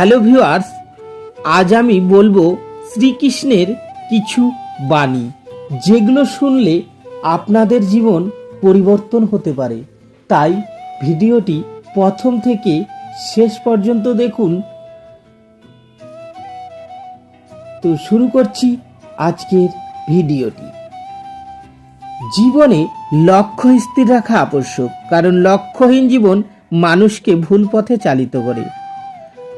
Hello viewers, আজ আমি বলব শ্রীকৃষ্ণের কিছু বাণী, যেগুলো শুনলে আপনাদের জীবন পরিবর্তন হতে পারে। তাই ভিডিওটি প্রথম থেকে শেষ পর্যন্ত দেখুন। তো শুরু করছি আজকের ভিডিওটি। জীবনে লক্ষ্য স্থির রাখা আবশ্যক, কারণ লক্ষ্যহীন জীবন মানুষকে ভুল পথে চালিত করে।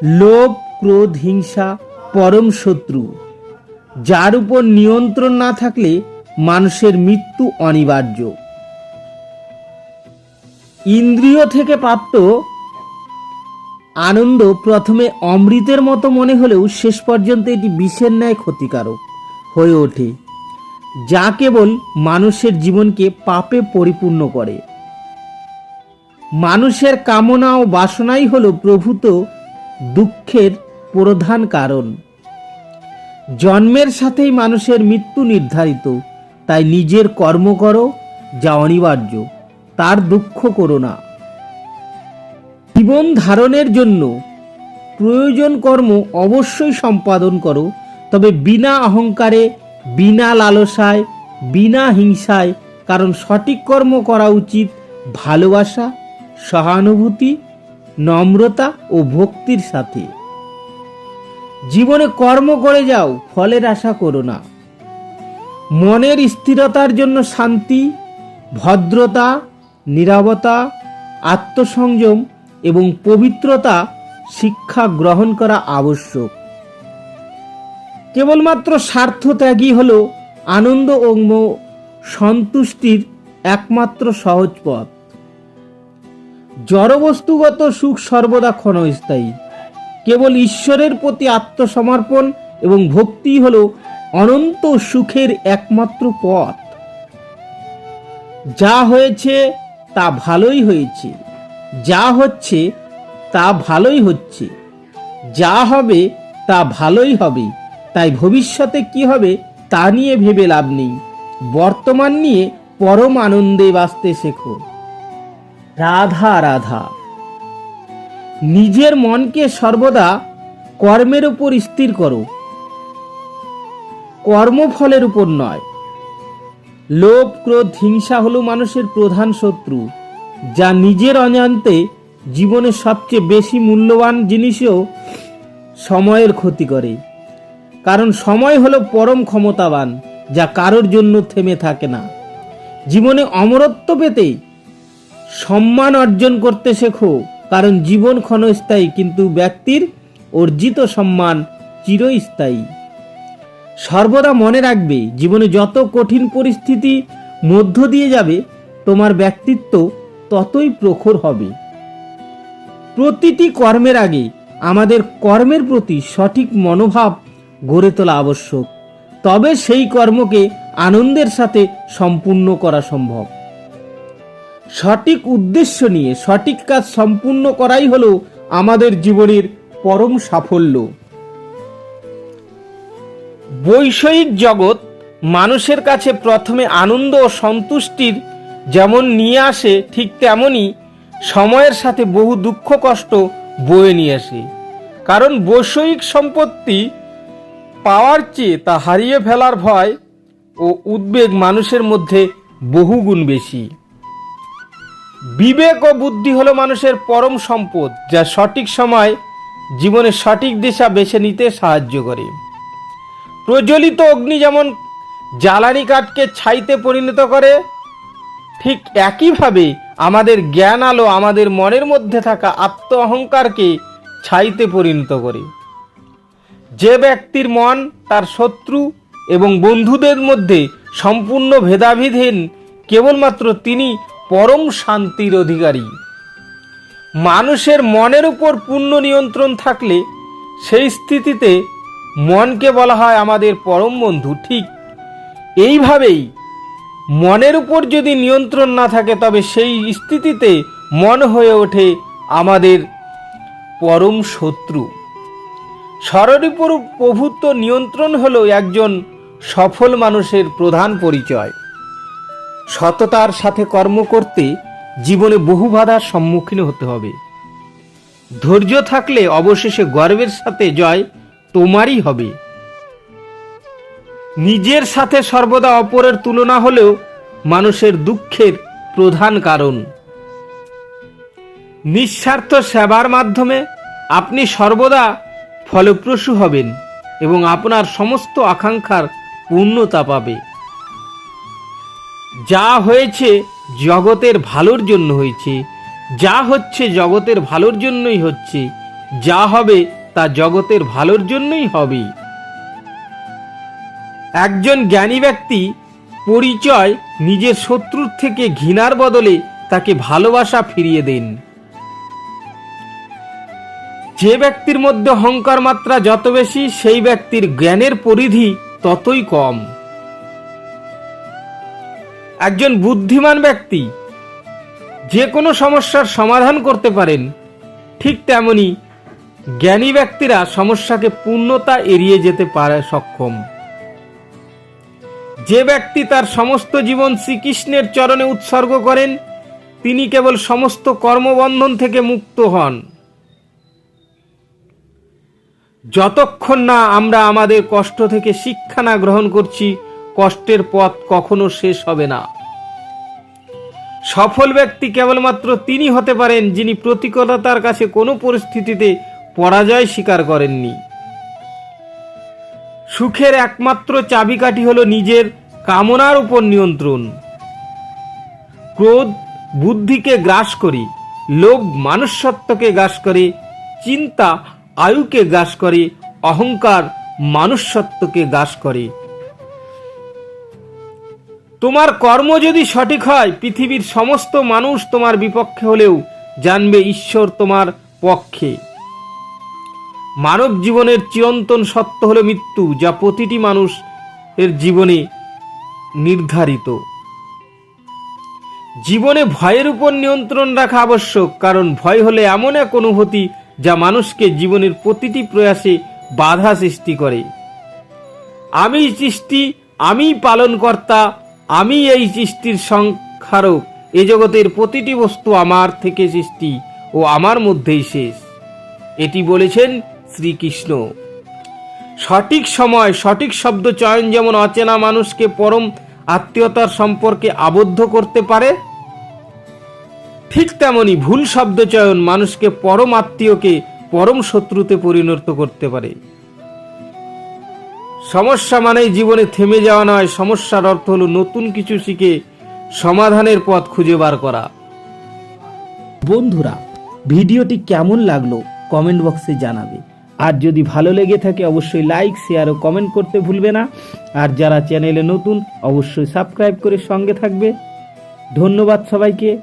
লোভ, ক্রোধ, হিংসা, পরম শত্রু। যার উপর নিয়ন্ত্রণ না থাকলে মানুষের মৃত্যু অনিবার্য। ইন্দ্রিয় থেকে প্রাপ্ত আনন্দ প্রথমে অমৃতের মতো মনে হলেও শেষ পর্যন্ত এটি বিষের ন্যায় ক্ষতিকারক হয়ে ওঠে, যা কেবল মানুষের জীবনকে পাপে পরিপূর্ণ করে। মানুষের কামনা ও বাসনাই হল প্রভূত দুঃখের প্রধান কারণ। জন্মের সাথেই মানুষের মৃত্যু নির্ধারিত, তাই নিজের কর্ম করো, যা অনিবার্য, তার দুঃখ করো না। জীবন ধারণের জন্য প্রয়োজন কর্ম অবশ্যই সম্পাদন করো, তবে বিনা অহংকারে, বিনা লালসায়, বিনা হিংসায়, কারণ সঠিক কর্ম করা উচিত ভালোবাসা, সহানুভূতি নম্রতা ও ভক্তির সাথে। জীবনে কর্ম করে যাও, ফলের আশা করো না। মনের স্থিরতার জন্য শান্তি, ভদ্রতা নিরাপত্তা আত্মসংযম এবং পবিত্রতা শিক্ষা গ্রহণ করা আবশ্যক। কেবলমাত্র স্বার্থ ত্যাগই হল আনন্দ ও সন্তুষ্টির একমাত্র সহজ পথ। জড়বস্তুগত সুখ সর্বদা ক্ষণস্থায়ী। কেবল ঈশ্বরের প্রতি আত্মসমর্পণ এবং ভক্তি হল অনন্ত সুখের একমাত্র পথ। যা হয়েছে, তা ভালোই হয়েছে। যা হচ্ছে, তা ভালোই হচ্ছে। যা হবে, তা ভালোই হবে। তাই ভবিষ্যতে কি হবে, তা নিয়ে ভেবে লাভ নেই। বর্তমান নিয়ে পরম আনন্দে বাঁচতে শেখো। রাধা রাধা। নিজের মনকে সর্বদা কর্মের উপর স্থির করো। কর্মফলের উপর নয়। লোভ, ক্রোধ, হিংসা হলো মানুষের প্রধান শত্রু, যা নিজের অজান্তে জীবনের সবচেয়ে বেশি মূল্যবান জিনিসও সময়ের ক্ষতি করে। কারণ সময় হলো পরম ক্ষমতাবান, যা কারোর জন্য থেমে থাকে না। জীবনে অমরত্ব পেতে সম্মান অর্জন করতে শেখো, কারণ জীবন ক্ষণস্থায়ী, কিন্তু ব্যক্তির অর্জিত সম্মান চিরস্থায়ী। সর্বদা মনে রাখবে, জীবনে যত কঠিন পরিস্থিতি মধ্য দিয়ে যাবে, তোমার ব্যক্তিত্ব ততই প্রখর হবে। প্রতিটি কর্মের আগে আমাদের কর্মের প্রতি সঠিক মনোভাব গড়ে তোলা আবশ্যক। তবে সেই কর্মকে আনন্দের সাথে সম্পূর্ণ করা সম্ভব। সঠিক উদ্দেশ্য নিয়ে সঠিক কাজ সম্পূর্ণ করাই হলো আমাদের জীবনের পরম সাফল্য। বৈষয়িক জগৎ মানুষের কাছে প্রথমে আনন্দ ও সন্তুষ্টির যেমন নিয়ে আসে ঠিক তেমনই সময়ের সাথে বহু দুঃখ কষ্ট বয়ে নিয়ে আসে। কারণ বৈষয়িক সম্পত্তি পাওয়ার চেয়ে তা হারিয়ে ফেলার ভয় ও উদ্বেগ মানুষের মধ্যে বহুগুণ বেশি। বিবেক ও বুদ্ধি হলো মানুষের পরম সম্পদ, যা সঠিক সময় জীবনের সঠিক দিশা বেছে নিতে সাহায্য করে। প্রজ্বলিত অগ্নি যেমন জ্বালানি কাঠকে ছাইতে পরিণত করে, ঠিক একইভাবে আমাদের জ্ঞান আলো আমাদের মনের মধ্যে থাকা আত্ম অহংকারকে ছাইতে পরিণত করে। যে ব্যক্তির মন তার শত্রু এবং বন্ধুদের মধ্যে সম্পূর্ণ ভেদাভেদহীন, কেবলমাত্র তিনি পরম শান্তির অধিকারী। মানুষের মনের উপর পূর্ণ নিয়ন্ত্রণ থাকলে সেই স্থিতিতে মনকে বলা হয় আমাদের পরম বন্ধু, ঠিক এইভাবেই মনের উপর যদি নিয়ন্ত্রণ না থাকে তবে সেই স্থিতিতে মন হয়ে ওঠে আমাদের পরম শত্রু। স্বরূপর প্রভুত্ব নিয়ন্ত্রণ হলো একজন সফল মানুষের প্রধান পরিচয়। সততার সাথে কর্ম করতে জীবনে বহু বাধার সম্মুখীন হতে হবে। ধৈর্য থাকলে অবশেষে গর্বের সাথে জয় তোমারই হবে। নিজের সাথে সর্বদা অপরের তুলনা হলেও মানুষের দুঃখের প্রধান কারণ। নিঃস্বার্থ সেবার মাধ্যমে আপনি সর্বদা ফলপ্রসূ হবেন এবং আপনার সমস্ত আকাঙ্ক্ষার পূর্ণতা পাবে। যা হয়েছে জগতের ভালোর জন্য হয়েছে, যা হচ্ছে জগতের ভালোর জন্যই হচ্ছে, যা হবে তা জগতের ভালোর জন্যই হবে। একজন জ্ঞানী ব্যক্তি পরিচয় নিজের শত্রুর থেকে ঘৃণার বদলে তাকে ভালোবাসা ফিরিয়ে দেন। যে ব্যক্তির মধ্যে অহংকার মাত্রা যত বেশি, সেই ব্যক্তির জ্ঞানের পরিধি ততই কম। একজন বুদ্ধিমান ব্যক্তি। যে কোনো সমস্যার সমাধান করতে পারেন। ঠিক তেমনি জ্ঞানী ব্যক্তিরা সমস্যাকে পূর্ণতা এড়িয়ে যেতে পারে সক্ষম। যে ব্যক্তি তার সমস্ত জীবন শ্রীকৃষ্ণের চরণে উৎসর্গ করেন, তিনি কেবল সমস্ত কর্মবন্ধন থেকে মুক্ত হন। যতক্ষণ না আমরা আমাদের কষ্ট থেকে শিক্ষা না গ্রহণ করছি কষ্টের পথ কখনো শেষ হবে না। সফল ব্যক্তি কেবলমাত্র তিনি হতে পারেন যিনি প্রতিকূলতার কাছে কোনো পরিস্থিতিতে পরাজয় স্বীকার করেননি। সুখের একমাত্র চাবিকাঠি হলো নিজের কামনার উপর নিয়ন্ত্রণ। ক্রোধ বুদ্ধিকে গ্রাস করি, লোভ মানুষত্বকে গ্রাস করে, চিন্তা আয়ুকে গ্রাস করে, অহংকার মানুষত্বকে গ্রাস করে। তোমার কর্ম যদি সঠিক হয়, পৃথিবীর সমস্ত মানুষ তোমার বিপক্ষে হলেও জানবে ঈশ্বর তোমার পক্ষে। মানব জীবনের চিরন্তন সত্য হলো মৃত্যু, যা প্রতিটি মানুষ এর জীবনে নির্ধারিত। জীবনে ভয়ের উপর নিয়ন্ত্রণ রাখা আবশ্যক, কারণ ভয় হলে এমন এক অনুভূতি যা মানুষকে জীবনের প্রতিটি প্রয়াসে বাধা সৃষ্টি করে। আমি সৃষ্টি আমি পালনকর্তা আমি এই সৃষ্টির সংখ্যারক এ জগতের প্রতিটি বস্তু আমার থেকে সৃষ্টি ও আমার মধ্যেই শেষ। এটি বলেছেন শ্রীকৃষ্ণ। সঠিক সময়, সঠিক শব্দ চয়ন যেমন অচেনা মানুষকে পরম আত্মীয়তার সম্পর্কে আবদ্ধ করতে পারে, ঠিক তেমনি ভুল শব্দ চয়ন মানুষকে পরম আত্মীয়কে পরম শত্রুতে পরিণত করতে পারে। সমস্যা মানেই জীবনে থেমে যাওয়া নয়। সমস্যার অর্থ হলো নতুন কিছু শিখে সমাধানের পথ খুঁজে বার করা। বন্ধুরা, ভিডিওটি কেমন লাগল কমেন্ট বক্সে জানাবে। আর যদি ভালো লেগে থাকে, অবশ্যই লাইক, শেয়ার ও কমেন্ট করতে ভুলবে না। আর যারা চ্যানেলে নতুন, অবশ্যই সাবস্ক্রাইব করে সঙ্গে থাকবে। ধন্যবাদ সবাইকে।